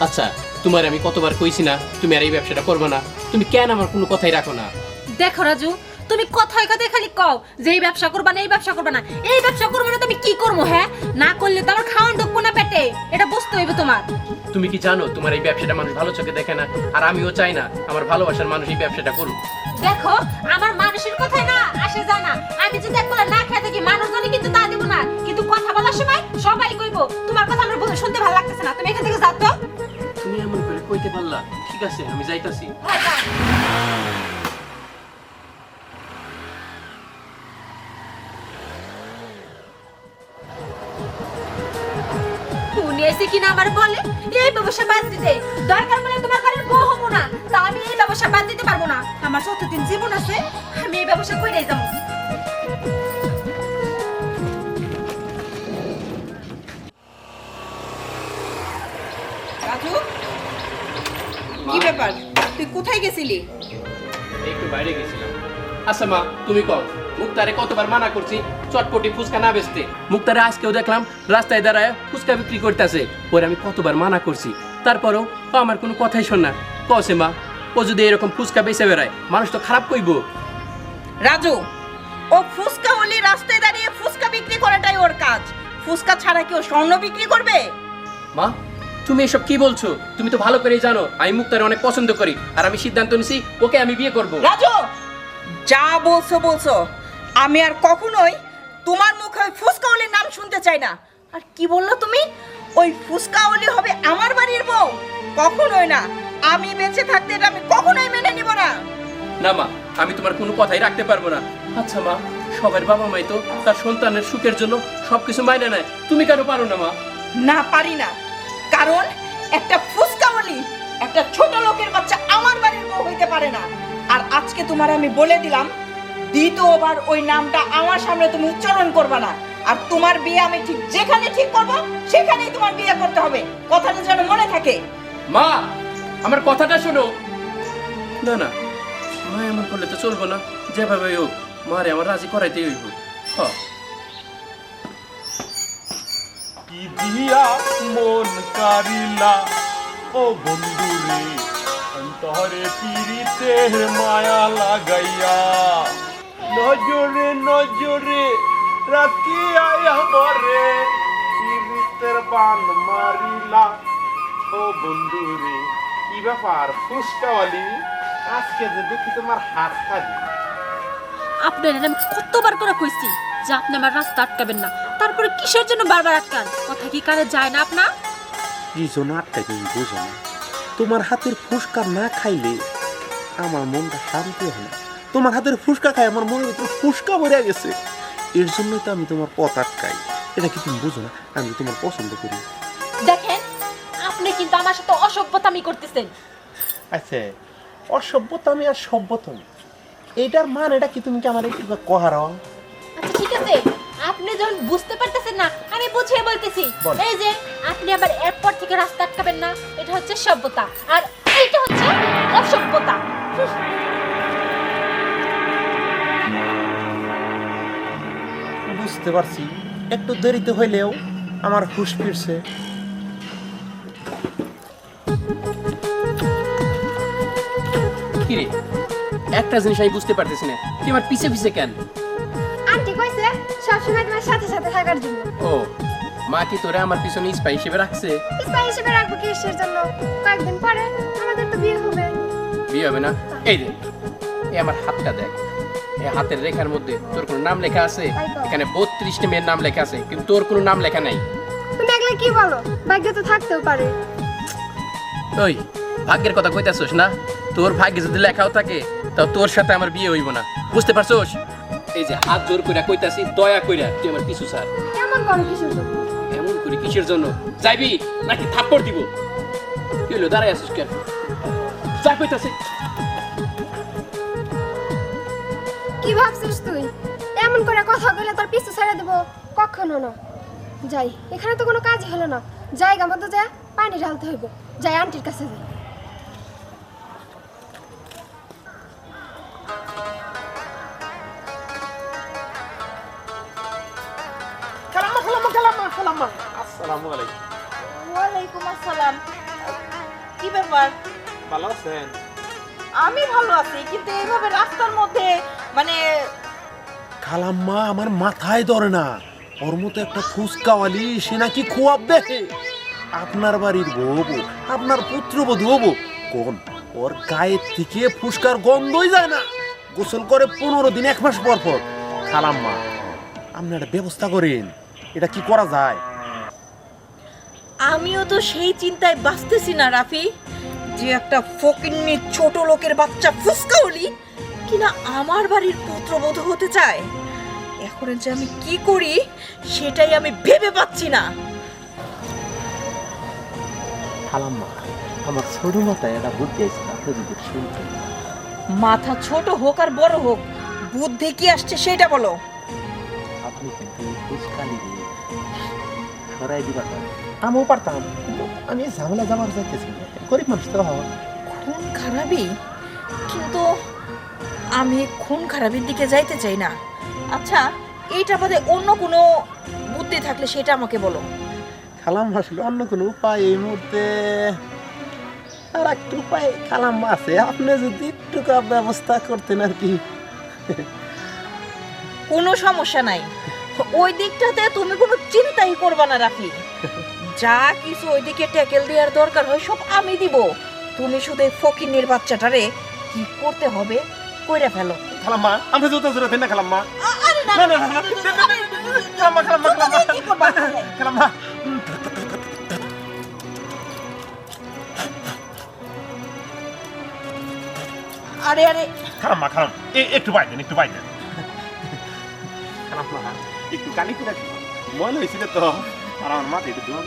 আচ্ছা তোমার আমি কতবার কইছি না তুমি আর এই ব্যবসাটা করবে না তুমি কেন আমার কোনো কথাই রাখো না? দেখো রাজু তুমি কথায় কথায় খালি কও যে এই ব্যবসা করবা না এই ব্যবসা করবা না। এই ব্যবসা করব না তুমি কি করব হ্যাঁ? না করলে তো আমার খাওয়ান ঢুকবো না পেটে। এটা বুঝতে হইবে তোমার। তুমি কি জানো তোমার এই ব্যবসাটা মানুষ ভালো চোখে দেখে না আর আমিও চাই না আমার ভালোবাসার মানুষ এই ব্যবসাটা করুক। দেখো আমার মানুষের কথাই না আসে যায় না। আমি যদি একবার না খেয়ে থাকি মানুষজনই কিন্তু তা দেবো না। কিন্তু কথা বলার সময় সবাই কইব তোমার কথা আমার শুনতে ভালো লাগতেছে না। তুমি এখান থেকে যাও তো। তুমি এমন করে কইতে পারলা। ঠিক আছে আমি যাইতাছি। হ্যাঁ, উনি এসে কিনা আমার বলে এই ব্যবসা বাদ দিতে। দরকার মানে তোমার তা আমি এই ব্যবসা বাদ দিতে পারব না। আমার যতদিন জীবন আছে আমি এই ব্যবসা করেই যাব। রাজু কি ব্যাপার? তুই কোথায় গেছিলি? একটু বাইরে গেছিলাম। আচ্ছা মা তুমি কও মুক্তারে কতবার মানা করছি চটপটি ফুচকা না বেচতে? মুক্তারে আজকেও দেখলাম রাস্তায় দাঁড়ায় ফুচকা বিক্রি করতেছে। ওর আমি কতবার মানা করছি? তারপরেও আমার কোনো কথাই শোন না। কসে মা ও যদি এরকম ফুচকা বেচে বেড়ায় মানুষ তো খারাপ কইবো। রাজু ও ফুসকা হলি রাস্তায় দাঁড়িয়ে ফুসকা বিক্রি করাটাই ওর কাজ। ফুসকা ছাড়া কি ও স্বর্ণ বিক্রি করবে? মা তুমি এসব কি বলছো? তুমি তো ভালো করেই জানো আমি মুক্তারে অনেক পছন্দ করি আর আমি সিদ্ধান্ত নিছি ওকে আমি বিয়ে করব। রাজু যা বলছো বলছো। আমি আর কখনোই তোমার মুখে ওই অলির নাম শুনতে চাই না। আর কি বলল তুমি? ওই ফুসকা অলি হবে আমার বাড়ির বউ? কখনোই না। আমি বেঁচে থাকতে এটা আমি কখনোই মেনে নিব না। না মা আমি তোমার কোনো কথাই রাখতে পারব না। আচ্ছা মা সবার বাবা মাই তো তার সন্তানের সুখের জন্য সবকিছু মাইনে নেয়। তুমি কেন পারো না মা? না পারি না। কারণ একটা ফুসকাওয়ালি একটা ছোট লোকের বাচ্চা আমার বাড়ির বউ হইতে পারে না। আর আজকে তোমার আমি বলে দিলাম দ্বিতীয়বার ওই নামটা আমার সামনে তুমি উচ্চারণ করবে না। আর তোমার বিয়ে আমি ঠিক যেখানে ঠিক করব সেখানেই তোমার বিয়ে করতে হবে। কথাটা যেন মনে থাকে। মা আমার কথাটা শোনো। না না মা এমন করলে তো চলবো না। যেভাবে হোক, মারে আমার রাজি করাইতেই হইব। হ। কি দিয়া মন কারিলা? ও বন্ধুরে, অন্তরে পিরিতে মায়া লাগাইয়া। নজরে নজরে রাখিয়া আমারে। পিরিতের বান মারিলা। ও বন্ধুরে কি ব্যাপার? ফুসকাওয়ালি আজকে যে দেখি তোমার হাত খালি। আপনার আমি কতবার করে কইছি যে আপনি আমার রাস্তা আটকাবেন না। তারপরে কিসের জন্য বারবার আটকান? কথা কি কানে যায় না আপনার? কি জন্য আটকাই তুমি বুঝো না? তোমার হাতের ফুসকা না খাইলে আমার মনটা শান্তি হয় না। তোমার হাতের ফুসকা খাই আমার মনের ভিতরে ফুসকা ভরে গেছে। এর জন্যই তো আমি তোমার পথ আটকাই। এটা কি তুমি বুঝো না? আমি তোমার পছন্দ করি। দেখেন আপনি কিন্তু আমার সাথে অসভ্যতামি করতেছেন। আচ্ছা অসভ্যতামি আর সভ্যতামি এটার মান এটা কি তুমি কি আমার একটু কহার? আচ্ছা ঠিক আছে। আপনি যখন বুঝতে পারতেছেন না আমি বুঝিয়ে বলতেছি। এই যে আপনি আবার এরপর থেকে রাস্তা আটকাবেন না এটা হচ্ছে সভ্যতা। আর এইটা হচ্ছে অসভ্যতা। বুঝতে পারছি একটু দেরিতে হইলেও আমার হুশ ফিরছে। কিরে একটা জিনিস আমি বুঝতে পারতেছি না। তুই আমার পিছে পিছে কেন? আন্টি কইছে সবসময় তোমার সাথে সাথে থাকার জন্য। ও মা কি তোরে আমার পিছনে স্পাই হিসেবে রাখছে? স্পাই হিসেবে রাখব কিসের জন্য? কয়েকদিন পরে আমাদের তো বিয়ে হবে। বিয়ে হবে না? এই দেখ এই আমার হাতটা দেখ। এই হাতের রেখার মধ্যে তোর কোনো নাম লেখা আছে? এখানে বত্রিশটি মেয়ের নাম লেখা আছে কিন্তু তোর কোনো নাম লেখা নাই। তুমি এগুলো কি বলো? ভাগ্য তো থাকতেও পারে। ওই ভাগ্যের কথা কইতাছোস না? তোর ভাগ্যে যদি লেখাও থাকে তাও তোর সাথে আমার বিয়ে হইব না। বুঝতে পারছোস? এই যে হাত জোর কইরা কইতাছি দয়া কইরা তুই আমার পিছু স্যার কেমন করো কিশোর জন্য এমন করে কিসের জন্য? যাইবি নাকি থাপ্পড় দিব? কি হলো দাঁড়াই আছিস কেন? যা কইতাছি। কি ভাবছিস তুই? এমন করে কথা বলে তোর পিছু ছেড়ে দেবো কখনো না। যাই এখানে তো কোনো কাজই হলো না। জায়গা মতো যা পানি ঢালতে হইব। যাই আন্টির কাছে যাই খালাম্মা খালাম্মা খালাম্মা খালাম্মা আসসালামু আলাইকুম। ওয়ালাইকুম আসসালাম। কি ব্যাপার? ভালো আছেন? আমি ভালো আছি কিন্তু এইভাবে রাস্তার মধ্যে মানে খালাম্মা আমার মাথায় ধরে না। ওর মতো একটা ফুসকাওয়ালি সে নাকি খোয়াবে আপনার বাড়ির বউ আপনার পুত্রবধূ হব কোন? ওর গায়ের থেকে ফুসকার গন্ধই যায় না। গোসল করে পনেরো দিন এক মাস পর পর। খালাম্মা আপনি একটা ব্যবস্থা করেন। এটা কি করা যায়? আমিও তো সেই চিন্তায় বাঁচতেছি না রাফি যে একটা ফকিন্নি ছোট লোকের বাচ্চা ফুসকাউলি কিনা আমার বাড়ির পুত্রবধূ হতে চায়? এখন যে আমি কি করি সেটাই আমি ভেবে পাচ্ছি না। খালাম্মা আমার ছোট মাথায় একটা বুদ্ধি আছে আপনি যদি শুনতেন। মাথা ছোট হোক আর বড় হোক বুদ্ধি কি আসছে সেটা বলো। আপনি কিন্তু ফুসকালি সরাই দিবা পারেন। আমিও পারতাম কিন্তু আমি ঝামেলা যাবার চাইতেছি না। গরিব মানুষ তো হওয়া খুন খারাপই কিন্তু আমি খুন খারাপের দিকে যাইতে চাই না। আচ্ছা এইটা বাদে অন্য কোনো বুদ্ধি থাকলে সেটা আমাকে বলো। খালাম আসলে অন্য কোনো উপায় এই মুহূর্তে? আর একটু উপায় খালাম আছে। আপনি যদি একটু ব্যবস্থা করতেন আর কি। কোনো সমস্যা নাই ওই দিকটাতে তুমি কোনো চিন্তাই করবা না রাখি যা কিছু ওইদিকে ট্যাকেল দেওয়ার দরকার হয় সব আমি দিব তুমি শুধু এই ফকিন্নির বাচ্চাটারে কি করতে হবে কইরা ফেলো খালাম্মা আপনি জুতো জুতো দেন না খালাম্মা না, না, না, না, খালাম্মা খালাম্মা খালাম্মা কি করবা খালাম্মা আরে আরে খালাম্মা খালাম একটু পাই দেন একটু পাই একটু কালি করে মনে হয়েছিল তো আর আমার মাথা একটু ধোয়া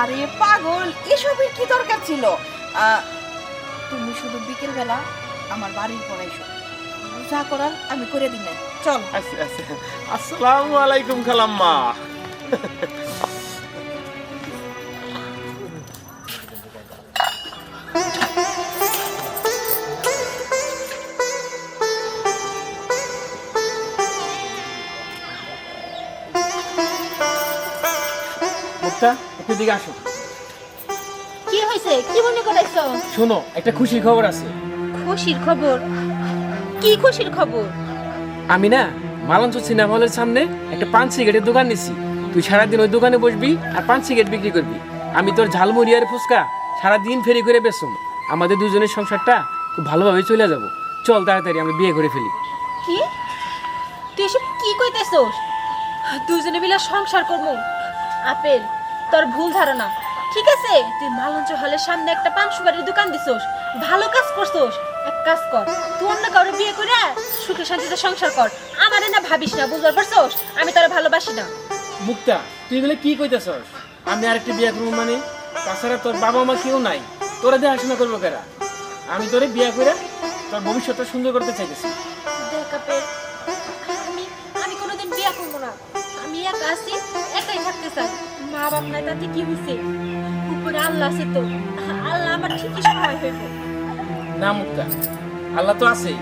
আরে পাগল এসবের কি দরকার ছিল? তুমি শুধু বিকেল বেলা আমার বাড়ির পর এসো। যা করার আমি করে দিন চল। আচ্ছা আচ্ছা। আসসালামু আলাইকুম খালাম্মা। একটু দিকে আসো কি হয়েছে কি মনে করাইছো? শোনো একটা খুশির খবর আছে। খুশির খবর? কি খুশির খবর? আমি না মালঞ্চ সিনেমা হলের সামনে একটা পান সিগারেটের দোকান নিছি। তুই সারাদিন ওই দোকানে বসবি আর পান সিগারেট বিক্রি করবি। আমি তোর ঝালমুড়ি আর ফুচকা সারাদিন ফেরি করে বেসম আমাদের দুজনের সংসারটা খুব ভালোভাবে চলে যাব। চল তাড়াতাড়ি আমরা বিয়ে করে ফেলি। কি? তুই এসব কি কইতেছস? দুজনে মিলে সংসার করব। আপেল তোর ভুল ধারণা। ঠিক আছে তুই মালঞ্চ হলের সামনে একটা পান সুপারির দোকান দিছস ভালো কাজ করছস। এক কাজ কর তুই অন্য কারও বিয়ে করে সুখে শান্তিতে সংসার কর। আমারে না ভাবিস না বুঝতে পারছস? আমি তোরা ভালোবাসি না। মুক্তা তুই এগুলো কি কইতেছস? আমি আরেকটা বিয়ে করব মানে? তাছাড়া তোর বাবা মা কেউ নাই। তোরা দেখাশোনা করব কেরা? আমি তোরে বিয়ে করে তোর ভবিষ্যৎটা সুন্দর করতে চাইতেছি। দেখ আপেল আমি আমি কোনোদিন বিয়ে করব না। আমি একা আছি থাকতে চাই মা বাপ নাই তাতে কি হয়েছে উপরে আল্লাহ আছে তো। আল্লাহ আমার ঠিকই হইব। না মুক্তা। আল্লাহ তো আছে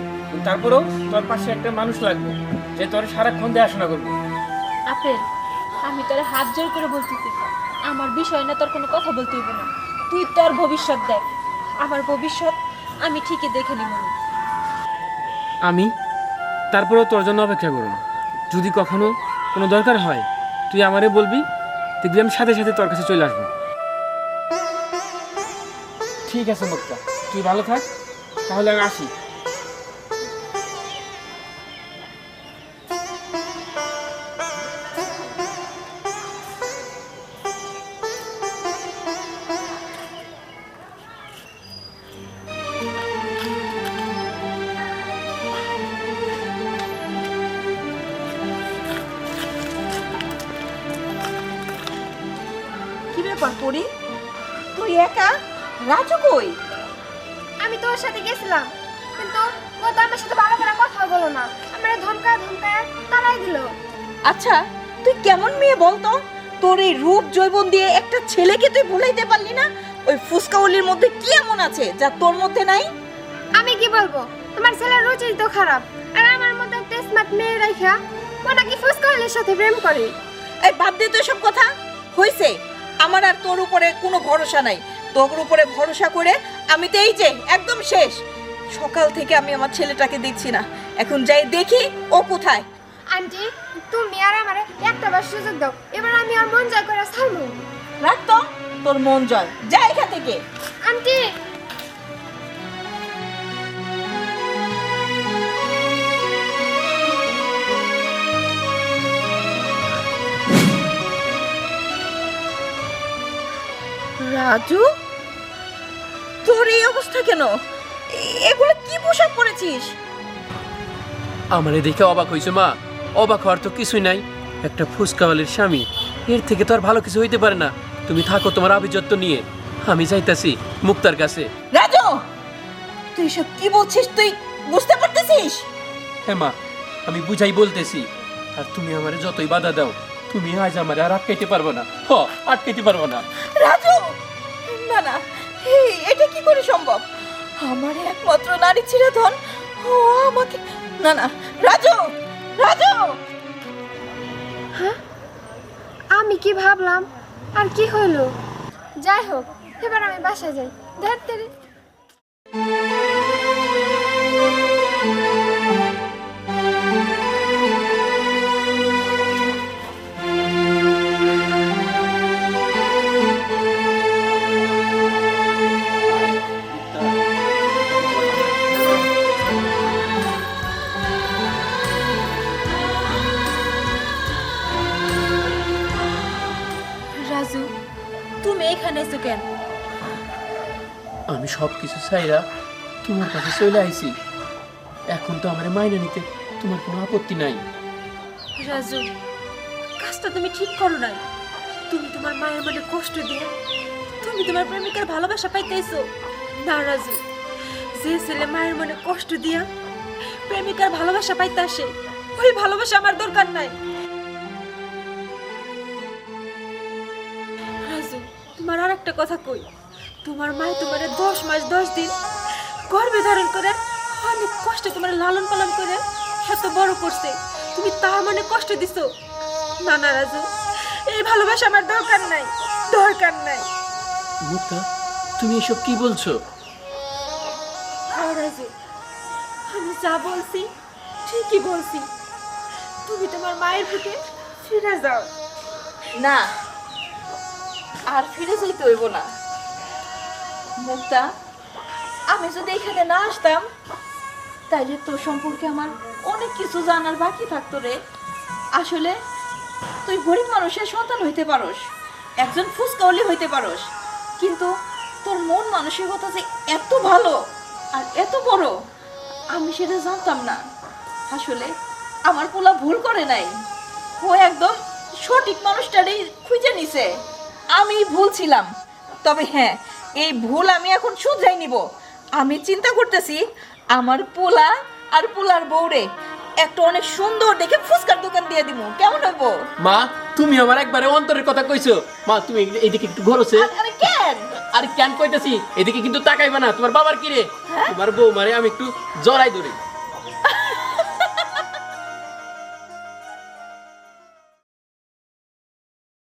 তারপরেও তোর পাশে একটা মানুষ লাগবে যে তোর সারাক্ষণ দেখাশোনা করবে। আপেল আমি তোর হাত জোর করে বলতেছি আমার বিষয় না তোর কোনো কথা বলতে হইব না। তুই তোর ভবিষ্যৎ দেখ। আমার ভবিষ্যৎ আমি ঠিকই দেখে নিব। আমি তারপরেও তোর জন্য অপেক্ষা করব যদি কখনো কোনো দরকার হয় তুই আমারে বলবি, দেখবি আমি সাথে সাথে তোর কাছে চলে আসব। ঠিক আছে, মুক্তা। তুই ভালো থাক, তাহলে আমি আসি। আমি তোর সাথে গেছিলাম। কিন্তু ও তো আমার সাথে ভালো করে কথা বলো না। আমার ধমকা ধমকায় তারাই দিল। আচ্ছা তুই কেমন মেয়ে বলতো? তোর এই রূপ জৈবন দিয়ে একটা ছেলেকে তুই ভুলাইতে পারলি না? ওই ফুসকাউলির মধ্যে কি এমন আছে যা তোর মধ্যে নাই? আমি কি বলব? তোমার ছেলের রুচি তো খারাপ। আর আমার মধ্যে একটা স্মার্ট মেয়ে রাখা ও নাকি ফুসকালের সাথে প্রেম করে? এই বাদ দে তো সব কথা। হইছে আমার আর তোর উপরে কোনো ভরসা নাই। তোর উপরে ভরসা করে আমি তো এই যে একদম শেষ। সকাল থেকে আমি আমার ছেলেটাকে দেখছি না। এখন যাই দেখি ও কোথায়। আন্টি তুমি আর আমার একটা বার সুযোগ দাও। এবার আমি আর মন জয় করে ছাড়বো। রাখ তো তোর মন জয়। যা এখান থেকে। আন্টি! রাজু? তোর এই অবস্থা কেন? এগুলো কি পোশাক পরেছিস? আমারে দেখে অবাক হইছে মা। অবাক হওয়ার তো কিছুই নাই। একটা ফুসকাওয়ালির স্বামী। এর থেকে তো আর ভালো কিছু হইতে পারে না। তুমি থাকো তোমার আভিযত্ন নিয়ে। আমি যাইতাছি মুক্তার কাছে। রাজু! তুই সব কি বলছিস? তুই বুঝতে পারতেছিস? হ্যাঁ মা আমি বুঝাই বলতেছি। আর তুমি আমারে যতই বাধা দাও তুমি আজ আমারে আর আটকাইতে পারব না। হ আটকাইতে পারব না। রাজু! না না। এটা কি করে সম্ভব? আমার একমাত্র নারী চিরধন ও, আমাকে না না, রাজু! রাজু! আমি কি ভাবলাম? আর কি হইল? যাই হোক, এবার আমি বাসায় যাই। ধরতে কিছু চাইরা তোমার কাছে চলে আইছি। এখন তো আমার মাইনে নিতে তোমার কোনো আপত্তি নাই। রাজু, কাজটা তুমি ঠিক করো নাই। তুমি তোমার মায়ের মনে কষ্ট দিয়ে তুমি তোমার প্রেমিকার ভালোবাসা পাইতেছো। না, রাজু, যে ছেলে মায়ের মনে কষ্ট দিয়া প্রেমিকার ভালোবাসা পাইতে আসে, ওই ভালোবাসা আমার দরকার নাই। রাজু, তোমার আর একটা কথা কই। তোমার মায় তোমার দশ মাস দশ দিন গর্ভে ধারণ করে অনেক কষ্টে তোমার লালন পালন করে এত বড় করছে। তুমি তার মনে কষ্ট দিছো? না না রাজু এই ভালোবাসা আমার দরকার নাই দরকার নাই। মুক্তা তুমি এসব কি বলছো? হ্যাঁ রাজু আমি যা বলছি ঠিকই বলছি। তুমি তোমার মায়ের বুকে ফিরে যাও। না আর ফিরে যাইতে হইব না। মুক্তা, আমি যদি এখানে না আসতাম, তাইলে তোর সম্পর্কে আমার অনেক কিছু জানার বাকি থাকতো রে। আসলে তুই গরিব মানুষের সন্তান হইতে পারোস, একজন ফুসকাউলি হইতে পারোস, কিন্তু তোর মন মানসিকতা যে এত ভালো আর এত বড়, আমি সেটা জানতাম না। আসলে আমার পোলা ভুল করে নাই। ও একদম সঠিক মানুষটারই খুঁজে নিছে। আমি ভুল ছিলাম। তবে হ্যাঁ এই ভুল আমি এখন শুধরাই নিব। আমি চিন্তা করতেছি আমার পোলা আর পোলার বউরে একটা অনেক সুন্দর দেখে ফুচকার দোকান দিয়ে দিব কেমন হইব? মা তুমি আমার একবারে অন্তরের কথা কইছো। মা তুমি এদিকে একটু ঘরছে আরে- আরে কেন? আরে কেন কইতাছি? এদিকে কিন্তু তাকাইবে না। তোমার বাবার কি রে? তোমার বউ মারে আমি একটু জড়াই ধরি।